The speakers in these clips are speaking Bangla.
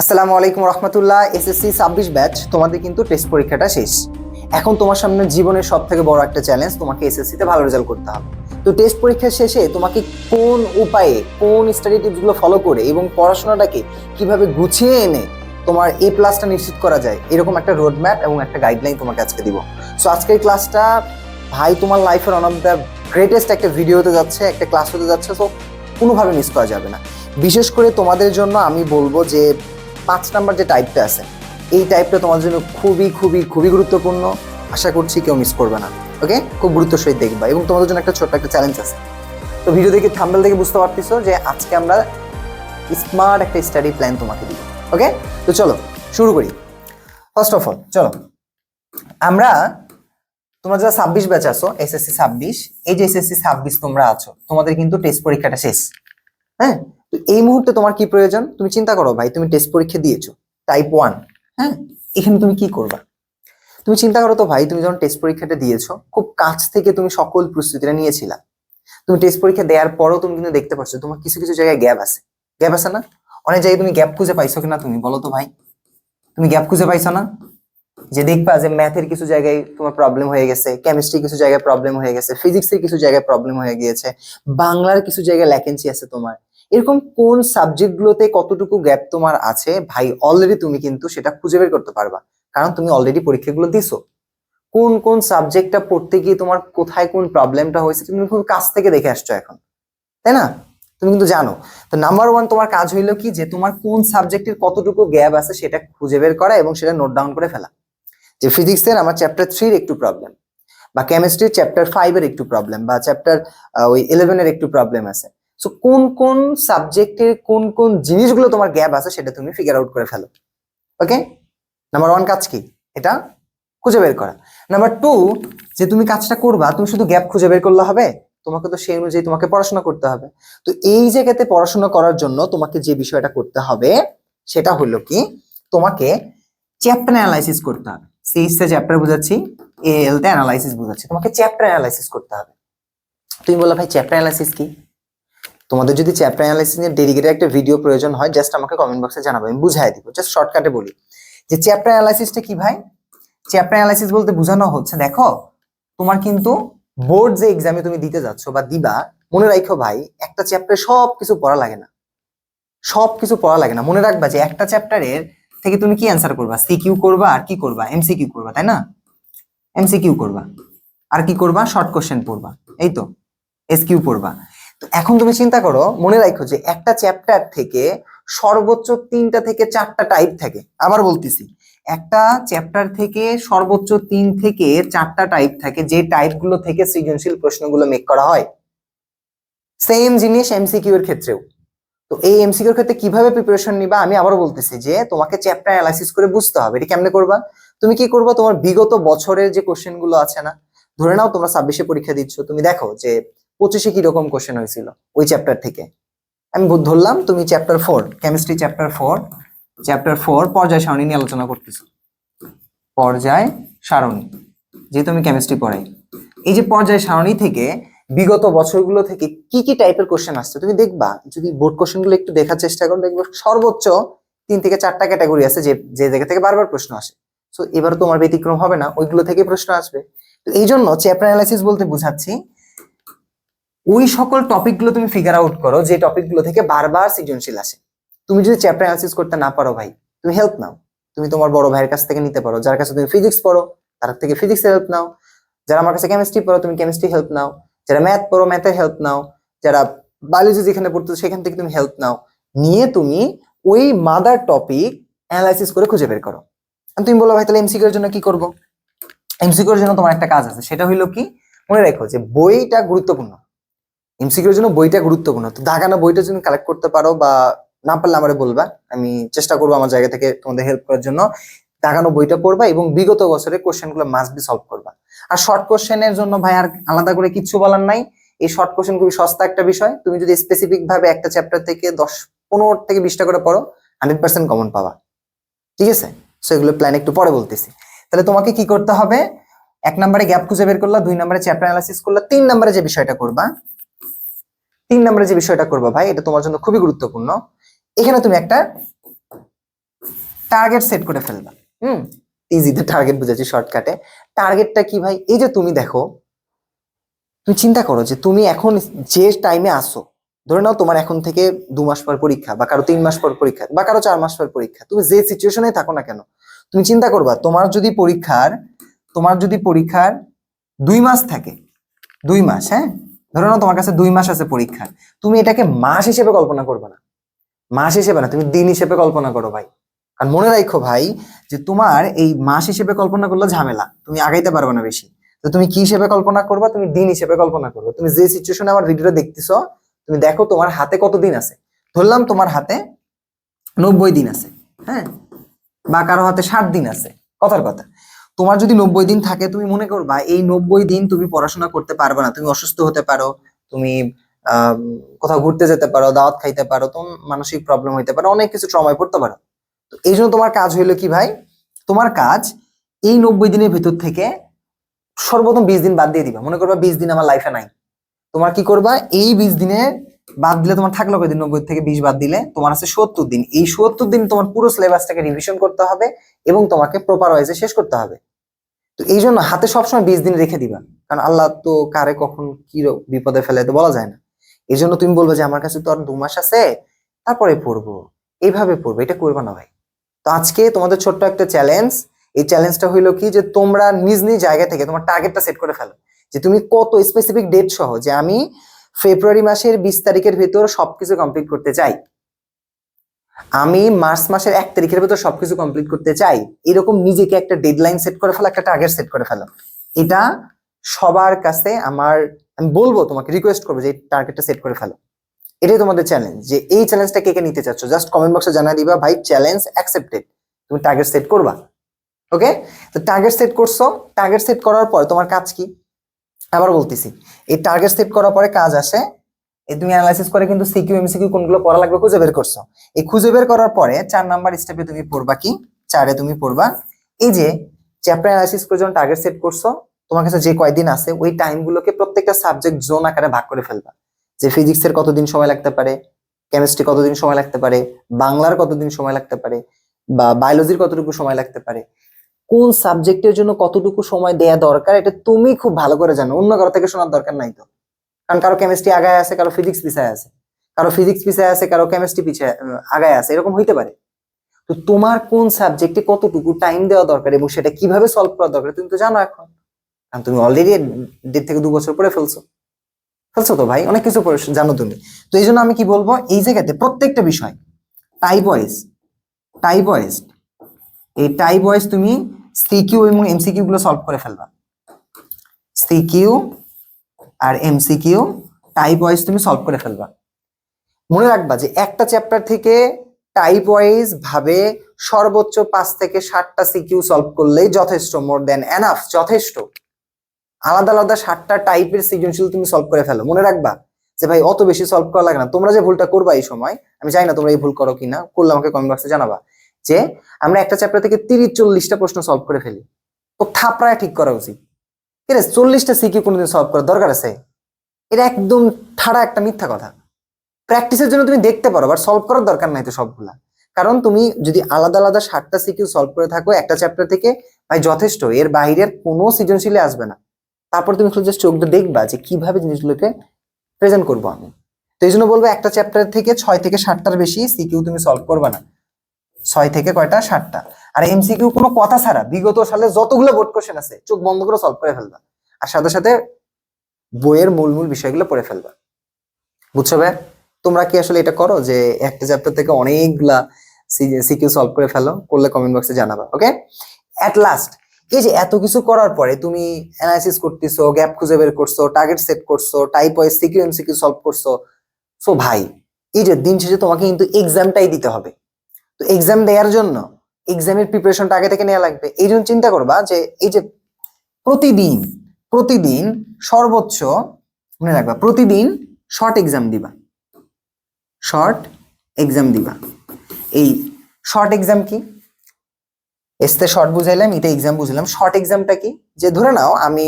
আসসালামু আলাইকুম রহমতুল্লাহ, এসএসসি ছাব্বিশ ব্যাচ, তোমাদের কিন্তু টেস্ট পরীক্ষাটা শেষ। এখন তোমার সামনে জীবনের সব থেকে বড় একটা চ্যালেঞ্জ তোমাকে এসএসসি তে ভালো রেজাল্ট করতে হবে। তো টেস্ট পরীক্ষার শেষে তোমাকে কোন উপায়ে, কোন স্টাডি টিপসগুলো ফলো করে এবং পড়াশোনাটাকে কীভাবে গুছিয়ে এনে তোমার এ প্লাসটা নিশ্চিত করা যায়, এরকম একটা রোড ম্যাপ এবং একটা গাইডলাইন তোমাকে আজকে দিব। সো আজকের ক্লাসটা ভাই তোমার লাইফের অন অফ দ্য গ্রেটেস্ট একটা ভিডিও হতে যাচ্ছে, একটা ক্লাস হতে যাচ্ছে সো কোনোভাবে মিস করা যাবে না। বিশেষ করে তোমাদের জন্য আমি বলব যে পাঁচ নাম্বার যে টাইপটা আছে, এই টাইপটা তোমার জন্য খুবই খুবই খুবই গুরুত্বপূর্ণ। আশা করছি কেউ মিস করবে না ওকে খুব গুরুত্ব সহিত দেখবা এবং তোমাদের জন্য একটা ছোট্ট একটা চ্যালেঞ্জ আছে। তো ভিডিও দেখে থাম্বেল দেখে বুঝতে পারতেছো যে আজকে আমরা স্মার্ট একটা স্টাডি প্ল্যান তোমাকে দিব ওকে তো চলো, শুরু করি। ফার্স্ট অফ অল চলো। আমরা, তোমরা যারা ছাব্বিশ ব্যাচ আছো এসএসসি ছাব্বিশ, এই যে এসএসসি ছাব্বিশ তোমরা আছো, তোমাদের কিন্তু টেস্ট পরীক্ষাটা শেষ হ্যাঁ? তো এই মুহূর্তে তোমার কি প্রয়োজন? তুমি চিন্তা করো ভাই, তুমি টেস্ট পরীক্ষা দিয়েছ টাইপ ওয়ান হ্যাঁ? এখানে তুমি কি করবা? তুমি চিন্তা করো তো ভাই, তুমি যখন টেস্ট পরীক্ষাটা দিয়েছ, খুব কাছ থেকে তুমি সকল প্রস্তুতিটা নিয়েছিলা। তুমি টেস্ট পরীক্ষা দেওয়ার পরও তুমি কিন্তু দেখতে পাচ্ছ, তোমার কিছু কিছু জায়গায় গ্যাপ আছে। গ্যাপ আছে না? অনেক জায়গায় তুমি গ্যাপ খুঁজে পাইছো কিনা তুমি, বলো তো ভাই। তুমি গ্যাপ খুঁজে পাইছো না? যে দেখবা যে ম্যাথের কিছু জায়গায় তোমার প্রবলেম হয়ে গেছে কেমিস্ট্রি কিছু জায়গায় প্রবলেম হয়ে গেছে ফিজিক্সের কিছু জায়গায় প্রবলেম হয়ে গিয়েছে, বাংলার কিছু জায়গায় ল্যাকেন্সি আছে তোমার। এরকম কোন সাবজেক্ট গুলোতে কতটুকু গ্যাপ তোমার আছে? ভাই অলরেডি তুমি কিন্তু সেটা খুঁজে বের করতে পারবা। কারণ তুমি অলরেডি পরীক্ষাগুলো দিছো। কোন কোন সাবজেক্টটা পড়তে গিয়ে তোমার কোথায় কোন প্রবলেমটা হয়েছে, তুমি খুব কাছ থেকে দেখে আসছো এখন। তাই না? তুমি কিন্তু জানো। তো নাম্বার ওয়ান তোমার কাজ হইল কি? যে তোমার কোন সাবজেক্টের কতটুকু গ্যাপ আছে সেটা খুঁজে বের করা এবং সেটা নোট ডাউন করে ফেলা। যে ফিজিক্সের আমার চ্যাপ্টার থ্রির একটু প্রবলেম বা কেমিস্ট্রির চ্যাপ্টার ফাইভের একটু প্রবলেম বা চ্যাপ্টার ওই ইলেভেনের একটু প্রবলেম আছে। সো কোন কোন সাবজেক্টের কোন কোন জিনিসগুলো তোমার গ্যাপ আছে সেটা তুমি ফিগার আউট করে ফেলো। ওকে নাম্বার ওয়ান কাজ কি? এটা খুঁজে বের করা। নাম্বার টু যে তুমি কাজটা করবা, তুমি শুধু গ্যাপ খুঁজে বের করলে হবে? তোমাকে তো সেই অনুযায়ী তোমাকে পড়াশোনা করতে হবে। তো এই জায়গাতে পড়াশোনা করার জন্য তোমাকে যে বিষয়টা করতে হবে, সেটা হলো কি? তোমাকে চ্যাপ্টার অ্যানালাইসিস করতে হবে। সিএসে চ্যাপ্টার বুঝাচ্ছি এল তে অ্যানালাইসিস বুঝাচ্ছি। তোমাকে চ্যাপ্টার অ্যানালাইসিস করতে হবে। তুমি বলো ভাই চ্যাপ্টার অ্যানালাইসিস কি? তোমাদের যদি চ্যাপ্টার অ্যানালাইসিস নিয়ে ডেডিকেটেড একটা ভিডিও প্রয়োজন হয় জাস্ট আমাকে কমেন্ট বক্সে জানাব, আমি বুঝাই দিব জাস্ট শর্টকাটে বলি। যে চ্যাপ্টার অ্যানালাইসিসটা কি ভাই? চ্যাপ্টার অ্যানালাইসিস বলতে বোঝানো হচ্ছে, দেখো, তোমার কিন্তু বোর্ড যে এক্সামে তুমি দিতে যাচ্ছ বা দিবা, মনে রাখো ভাই, একটা চ্যাপ্টারে সব কিছু পড়া লাগে না। সব কিছু পড়া লাগে না। মনে রাখবা যে একটা চ্যাপ্টারের থেকে তুমি কি অ্যান্সার করবা? সিকিউ করবা আর কি করবা? এমসিকিউ করবা, তাই না? এমসিকিউ করবা। আর কি করবা? শর্ট কোশ্চেন পড়বা। এই তো এসকিউ পড়বা। তো এখন তুমি চিন্তা করো, মনে রাখো যে একটা চ্যাপ্টার থেকে সর্বোচ্চ তিনটা থেকে চারটা টাইপ থাকে। আবার বলতেছি, একটা চ্যাপ্টার থেকে সর্বোচ্চ তিন থেকে চারটা টাইপ থাকে যে টাইপগুলো থেকে সৃজনশীল প্রশ্নগুলো মেক করা হয়। সেম জিনিস এমসিকিউ এর ক্ষেত্রেও। তো এই এমসিকিউর ক্ষেত্রে কীভাবে প্রিপারেশন নিবা? আমি আবারও বলতেছি যে তোমাকে চ্যাপ্টার অ্যানালাইসিস করে বুঝতে হবে। এটা কেমনে করবা? তুমি কি করবা? তোমার বিগত বছরের যে কোশ্চেনগুলো আছে না, ধরে নাও তোমরা ছাব্বিশে পরীক্ষা দিচ্ছ। তুমি দেখো যে পঁচিশে কি রকম কোশ্চেন হয়েছিল? ওই চ্যাপ্টার থেকে। আমি ধরলাম তুমি chapter four chemistry chapter four chapter four পর্যায় সারণী নিয়ে আলোচনা করতেছো। পর্যায় সারণী যেহেতু আমি কেমিস্ট্রি পড়াই। এই যে পর্যায় সারণী থেকে বিগত বছরগুলো থেকে কি কি টাইপের কোশ্চেন আসছে? তুমি দেখবা, যদি বোর্ড কোশ্চেনগুলো একটু দেখার চেষ্টা করো, দেখবে সর্বোচ্চ তিন থেকে চারটা ক্যাটাগরি আছে যে যে জায়গা থেকে বারবার প্রশ্ন আসে। সো এবার তোমার ব্যতিক্রম হবে না, ওইগুলো থেকে প্রশ্ন আসবে। তো এই জন্য চ্যাপ্টার অ্যানালাইসিস বলতে বুঝাচ্ছি ওই সকল টপিকগুলো তুমি ফিগার আউট করো, যে টপিকগুলো থেকে বারবার সৃজনশীল আসে। তুমি যদি চ্যাপ্টার অ্যানালাইসিস করতে না পারো ভাই, তুমি হেল্প নাও। তুমি তোমার বড় ভাইয়ের কাছ থেকে নিতে পারো, যার কাছে তুমি ফিজিক্স পড়ো, তার থেকে ফিজিক্স হেল্প নাও। যারা আমার কাছে কেমিস্ট্রি পড়ো, তুমি কেমিস্ট্রি হেল্প নাও। যারা ম্যাথ পড়ো ম্যাথের হেল্প নাও। যারা বায়োলজি যেখানে পড়তো সেখান থেকে তুমি হেল্প নাও। নিয়ে তুমি ওই মাদার টপিক অ্যানালাইসিস করে খুঁজে বের করো। তুমি বলো ভাই, তাহলে এমসিকিউ এর জন্য কি করব? এমসিকিউ এর জন্য তোমার একটা কাজ আছে, সেটা হইল কি? মনে রাখো যে বইটা গুরুত্বপূর্ণ। এমসিকিউ এর জন্য বইটা গুরুত্বপূর্ণ। তো দাগানো বইটা যদি কালেক্ট করতে পারো বা না পারলে আমারে বলবা। আমি চেষ্টা করব আমার জায়গা থেকে তোমাদের হেল্প করার জন্য। দাগানো বইটা পড়বা এবং বিগত বছরের কোশ্চেনগুলো মাস্ট বি সলভ করবা। আর শর্ট কোশ্চেনের জন্য ভাই আর আলাদা করে কিচ্ছু বলার নাই। এই শর্ট কোশ্চেন খুবই সস্তা একটা বিষয়। তুমি যদি স্পেসিফিক ভাবে একটা চ্যাপ্টার থেকে দশ, পনেরো থেকে বিশটা করে পড়ো হান্ড্রেড পার্সেন্ট কমন পাবা। ঠিক আছে? সো এগুলো প্ল্যান একটু পরে বলতেছি। তাহলে তোমাকে কি করতে হবে? এক নম্বরে গ্যাপ খুঁজে বের করলা, দুই নম্বরে চ্যাপ্টার অ্যানালাইসিস করলা, তিন নম্বরে যে বিষয়টা করবা তিন নম্বরে যে বিষয়টা করবা ভাই, এটা তোমার জন্য খুবই গুরুত্বপূর্ণ। এখানে তুমি একটা টার্গেট সেট করে ফেলবা। হুম? ইজিতে টার্গেট বুঝাচ্ছি শর্টকাটে টার্গেটটা কি ভাই? এই যে তুমি দেখো, তুমি চিন্তা করো যে তুমি এখন যে টাইমে আসো ধরে নাও তোমার এখন থেকে দু মাস পর পরীক্ষা বা কারও তিন মাস পর পরীক্ষা বা কারও চার মাস পর পরীক্ষা, তুমি যে সিচুয়েশনে থাকো না কেন, তুমি চিন্তা করবা তোমার যদি পরীক্ষার, তোমার যদি পরীক্ষার দুই মাস থাকে, দুই মাস হ্যাঁ? ধরে নাও তোমার কাছে দুই মাস আছে পরীক্ষা, তুমি এটাকে মাস হিসেবে কল্পনা করবে না। মাস হিসেবে না, তুমি দিন হিসেবে কল্পনা করো ভাই। কারণ মনে রাখো ভাই, যে তোমার এই মাস হিসেবে কল্পনা করলে ঝামেলা, তুমি আগাইতে পারবে না বেশি। তো তুমি কি হিসেবে কল্পনা করবা? তুমি দিন হিসেবে কল্পনা করবে। তুমি যে সিচুয়েশনে আমার ভিডিওটা দেখতেছো, তুমি দেখো তোমার হাতে কত দিন আছে। ধরলাম তোমার হাতে নব্বই দিন আছে হ্যাঁ? বা কারও হাতে ষাট দিন আছে, কথার কথা। তোমার যদি নব্বই দিন থাকে, তুমি মনে করবা, এই নব্বই দিন তুমি পড়াশোনা করতে পারবে না। তুমি অসুস্থ হতে পারো, তুমি কোথাও ঘুরতে যেতে পারো, দাওয়াত খাইতে পারো, তোমার মানসিক প্রবলেম হইতে পারে, অনেক কিছু ট্রমায় পড়তে পারো। তো এই জন্য তোমার কাজ হইল কি ভাই? তোমার কাজ এই নব্বই দিনের ভিতর থেকে সর্বপ্রথম বিশ দিন বাদ দিয়ে দিবা। মনে করবা বিশ দিন আমার লাইফে নাই। তোমার কি করবা? এই বিশ দিনে বাদ দিলে তোমার থাকল কয়দিন? নব্বই থেকে বিশ বাদ দিলে তোমার আছে সত্তর দিন। এই সত্তর দিন তোমার পুরো সিলেবাসটাকে রিভিশন করতে হবে এবং তোমাকে প্রপার ওয়াইজে শেষ করতে হবে। তো এই জন্য হাতে সবসময় বিশ দিন রেখে দিবা। কারণ আল্লাহ তো কারে কখন কি বিপদে ফেলে তো বলা যায় না। এই জন্য তুমি বলব যে, আমার কাছে তো আর দু মাস আছে, তারপরে পড়ব। এইভাবে পড়ব। এটা করবা না ভাই। তো আজকে তোমাদের ছোট্ট একটা চ্যালেঞ্জ এই চ্যালেঞ্জটা হইল কি যে, তোমরা নিজ নিজ জায়গা থেকে তোমার টার্গেটটা সেট করে ফেলো। যে, তুমি কত স্পেসিফিক ডেট সহ যে, আমি ফেব্রুয়ারি মাসের বিশ তারিখের ভেতর সবকিছু কমপ্লিট করতে চাই। আমি মার্চ মাসের এক তারিখের ভেতর সবকিছু কমপ্লিট করতে চাই। এরকম নিজেকে একটা ডেডলাইন সেট করে ফেলো, একটা টার্গেট সেট করে ফেলো। এটা সবার কাছে আমার, আমি বলব তোমাকে রিকোয়েস্ট করব যে টার্গেটটা সেট করে ফেলো। এটাই তোমাদের চ্যালেঞ্জ যে এই চ্যালেঞ্জটা কে কে নিতে চাচ্ছ? জাস্ট কমেন্ট বক্সে জানা দিবা, ভাই চ্যালেঞ্জ অ্যাকসেপ্টেড তুমি টার্গেট সেট করবা। ওকে তো টার্গেট সেট করছ। টার্গেট সেট করার পর তোমার কাজ কি? আবার বলতেছি, এই টার্গেট সেট করার পরে কাজ আসে, এই তুমি অ্যানালাইসিস করে কিন্তু সিকিউ এমসিকিউ কোনগুলো পড়া লাগবে খুঁজে বের করছ। এই খুঁজে বের করার পরে চার নাম্বার স্টেপে তুমি পড়বা কি? চারে তুমি পড়বা, এই যে চ্যাপ্টার অ্যানালাইসিস করে যখন টার্গেট সেট করছ, তোমার কাছে যে কয়দিন আছে, ওই টাইমগুলোকে প্রত্যেকটা সাবজেক্ট জোন আকারে ভাগ করে ফেলবা। যে ফিজিক্সের কতদিন সময় লাগতে পারে কেমিস্ট্রি কতদিন সময় লাগতে পারে, বাংলার কতদিন সময় লাগতে পারে, বা বায়োলজির কতটুকু সময় লাগতে পারে কোন সাবজেক্টের জন্য কতটুকু সময় দেয়া দরকার, এটা তুমি খুব ভালো করে জানো। অন্য কারও থেকে শোনার দরকার নাই তো। কারণ কারও কেমিস্ট্রি আগায় আছে, কারও ফিজিক্স পিছায় আছে। কারও ফিজিক্স পিছায় আছে, কারও কেমিস্ট্রি পিছায় আগায় আছে, এরকম হইতে পারে। তো তোমার কোন সাবজেক্টে কতটুকু টাইম দেওয়া দরকার এবং সেটা কীভাবে সলভ করা দরকার, তুমি তো জানো এখন। কারণ তুমি অলরেডি দেড় থেকে দু বছর পরে ফেলছো। ফেলছো তো ভাই, অনেক কিছু জানো তুমি। তো এই জন্য আমি কি বলব, এই জায়গাতে প্রত্যেকটা বিষয় টাইপ ওয়াইজ টাইপ ওয়াইজ এই টাইপ ওয়াইজ তুমি সিকিউ এবং এমসিকিউ গুলো সলভ করে ফেলবা। সিকিউ আর এমসিকিউ টাইপ ওয়াইজ তুমি সলভ করে ফেলবা। মনে রাখবা যে একটা চ্যাপ্টার থেকে টাইপ ওয়াইজ ভাবে সর্বোচ্চ পাঁচ থেকে ষাটটা সিকিউ সলভ করলেই যথেষ্ট মোর দেন এনাফ যথেষ্ট। আলাদা আলাদা ষাটটা টাইপের সৃজনশীল তুমি সলভ করে ফেলো। মনে রাখবা যে ভাই অত বেশি সলভ করা লাগে না। তোমরা যে ভুলটা করবা এই সময়, আমি জানি না তোমরা এই ভুল করো কিনা, করলে আমাকে কমেন্ট বক্সে জানাবা। যে আমরা একটা চ্যাপ্টার থেকে তিরিশ, চল্লিশটা প্রশ্ন সলভ করে ফেলি। তো থাপড়ায় ঠিক করা উচিত। ঠিক আছে? চল্লিশটা সিকিউ কোনোদিন সলভ করার দরকার আছে? এটা একদম ঠাড়া একটা মিথ্যা কথা। প্র্যাকটিসের জন্য তুমি দেখতে পারো বাট সলভ করার দরকার নাই তো সবগুলা। কারণ তুমি যদি আলাদা আলাদা ষাটটা সিকিউ সলভ করে থাকো, একটা চ্যাপ্টার থেকে, ভাই যথেষ্ট, এর বাইরের কোনো সৃজনশীলে আসবে না। তারপর তুমি শুধু জাস্ট চোখটা দেখবা যে কীভাবে জিনিসগুলোকে প্রেজেন্ট করব আমি। তো এই জন্য বলব একটা চ্যাপ্টার থেকে ছয় থেকে ষাটটার বেশি সিকিউ তুমি সলভ করবে না। ছয় থেকে কয়টা? সাতটা। আর এমসিকিউ কোনো কথা ছাড়া, বিগত সালে যতগুলো বোর্ড কোশ্চেন আছে, চোখ বন্ধ করে সলভ করে ফেলবা। আর সাথে সাথে বইয়ের মূল মূল বিষয়গুলো পড়ে ফেলবা। বুঝছ ভাই? তোমরা কি আসলে এটা করো যে একটা চ্যাপ্টার থেকে অনেকগুলা সিকিউ সলভ করে ফেলো, করলে কমেন্ট বক্সে জানাবা ওকে অ্যাট লাস্ট এই যে এত কিছু করার পরে তুমি অ্যানালাইসিস করতেছো গ্যাপ খুঁজে বের করছ টার্গেট সেট করছ type wise CQ MCQ solve করছ। সো ভাই, এই যে দিন শেষে তোমাকে কিন্তু এক্সামটাই দিতে হবে। তো এক্সাম দেওয়ার জন্য এক্সামের প্রিপারেশনটা আগে থেকে নেওয়া লাগবে। এই জন্য চিন্তা করবা যে এই যে প্রতিদিন প্রতিদিন সর্বোচ্চ মনে রাখবা, প্রতিদিন শর্ট এক্সাম দিবা। শর্ট এক্সাম দিবা। এই শর্ট এক্সাম কি? এসতে শর্ট বুঝাইলাম এটা এক্সাম বুঝলাম শর্ট এক্সামটা কি? যে ধরে নাও আমি,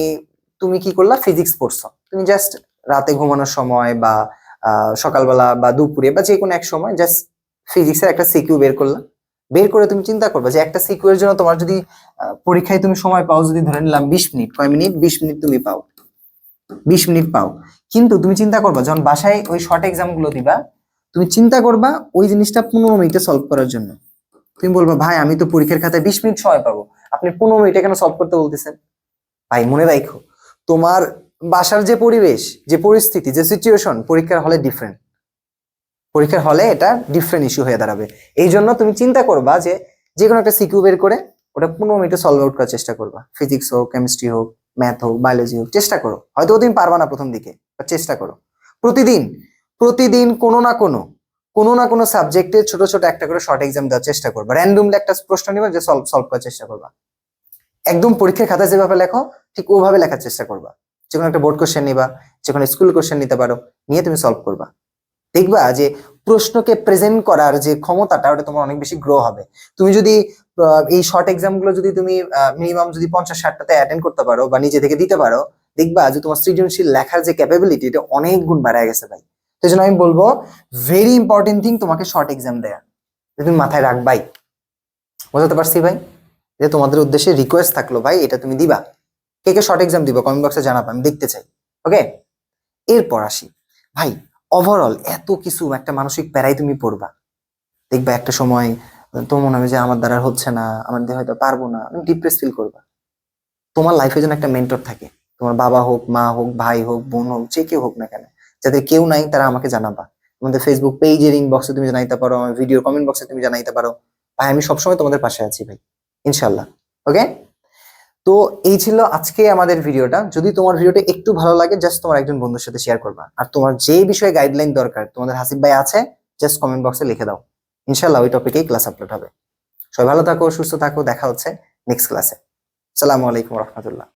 তুমি কি করলা? ফিজিক্স পড়ছো। তুমি জাস্ট রাতে ঘুমানোর সময় বা সকালবেলা বা দুপুরে বা যে কোনো এক সময় জাস্ট ফিজিক্সের একটা সিকিউ বের করলাম। বের করে তুমি চিন্তা করবে যে একটা সিকিউরের জন্য তোমার যদি পরীক্ষায় তুমি সময় পাও যদি ধরে নিলাম বিশ মিনিট, কয় মিনিট? বিশ মিনিট তুমি পাও। বিশ মিনিট পাও। কিন্তু তুমি চিন্তা করবা, যখন বাসায় ওই শর্ট এক্সামগুলো দিবা, তুমি চিন্তা করবা ওই জিনিসটা পনেরো মিনিটে সলভ করার জন্য। তুমি বলবা, ভাই, আমি তো পরীক্ষার খাতায় বিশ মিনিট সময় পাবো। আপনি পনেরো মিনিটে কেন সলভ করতে বলতেছেন? ভাই, মনে রাখো, তোমার বাসার যে পরিবেশ, যে পরিস্থিতি, যে সিচুয়েশন পরীক্ষার হলে ডিফারেন্ট পরীক্ষার হলে এটা ডিফারেন্ট ইস্যু হয়ে দাঁড়াবে। এই জন্য তুমি চিন্তা করবা যে যে কোনো একটা সিকিউ বের করে ওটা পনেরো মিনিটে সলভ আউট করার চেষ্টা করবা। ফিজিক্স হোক কেমিস্ট্রি হোক ম্যাথ হোক বায়োলজি হোক, চেষ্টা করো। হয়তো তুমি পারবা না প্রথম দিকে চেষ্টা করো। প্রতিদিন প্রতিদিন কোনো না কোনো কোনো না কোনো সাবজেক্টে ছোট ছোট একটা করে শর্ট এক্সাম দেওয়ার চেষ্টা করবা। র্যান্ডমলি একটা প্রশ্ন নিবা যে সলভ সলভ করার চেষ্টা করবা। একদম পরীক্ষার খাতা যেভাবে লেখো, ঠিক ওভাবে লেখার চেষ্টা করবা। যে কোনো একটা বোর্ড কোশ্চেন নিবা যে কোনো স্কুল কোশ্চেন নিতে পারো, নিয়ে তুমি সলভ করবা। দেখবা যে প্রশ্নকে প্রেজেন্ট করার যে ক্ষমতাটা, ওটা তোমার অনেক বেশি গ্রো হবে। তুমি যদি এই শর্ট এক্সামগুলো যদি তুমি মিনিমাম যদি পঞ্চাশ ষাটটাতে অ্যাটেন্ড করতে পারো বা নিজে থেকে দিতে পারো, দেখবা যে তোমার সৃজনশীল লেখার যে ক্যাপাবিলিটি এটা অনেক গুণ বাড়ায় গেছে ভাই। সেই জন্য আমি বলব ভেরি ইম্পর্টেন্ট থিং তোমাকে শর্ট এক্সাম দেয়া। তুমি মাথায় রাখবাই। বোঝাতে পারছি ভাই? যে তোমাদের উদ্দেশ্যে রিকোয়েস্ট থাকল ভাই, এটা তুমি দিবা। কে কে শর্ট এক্সাম দিবা? কমেন্ট বক্সে জানাব, আমি দেখতে চাই। ওকে এরপর আসি। ভাই ওভারঅল এত কিছু, একটা মানসিক প্যারাই তুমি পড়বা। দেখবা একটা সময় তোমার মনে হবে যে আমার দ্বারা হচ্ছে না, আমার দিয়ে হয়তো পারব না ডিপ্রেস ফিল করবা। তোমার লাইফে যেন একটা মেন্টর থাকে। তোমার বাবা হোক, মা হোক, ভাই হোক, বোন হোক, যে কেউ হোক না কেন। যাদের কেউ নাই তারা আমাকে জানাবা। তোমাদের ফেসবুক পেজের ইনবক্সে তুমি জানাইতে পারো, আমার ভিডিও কমেন্ট বক্সে তুমি জানাইতে পারো। ভাই, আমি সবসময় তোমাদের পাশে আছি ভাই ইনশাল্লাহ ওকে তো এই ছিল আজকে আমাদের ভিডিওটা। যদি তোমার ভিডিওটা একটু ভালো লাগে জাস্ট তোমার একজন বন্ধুর সাথে শেয়ার করবা। আর তোমার যে বিষয়ে গাইডলাইন দরকার, তোমাদের হাসিব ভাই আছে জাস্ট কমেন্ট বক্সে লিখে দাও। ইনশাল্লাহ ওই টপিকেই ক্লাস আপলোড হবে। সবাই ভালো থাকো, সুস্থ থাকো, দেখা হচ্ছে নেক্সট ক্লাসে সালামু আলাইকুম রহমতুল্লাহ।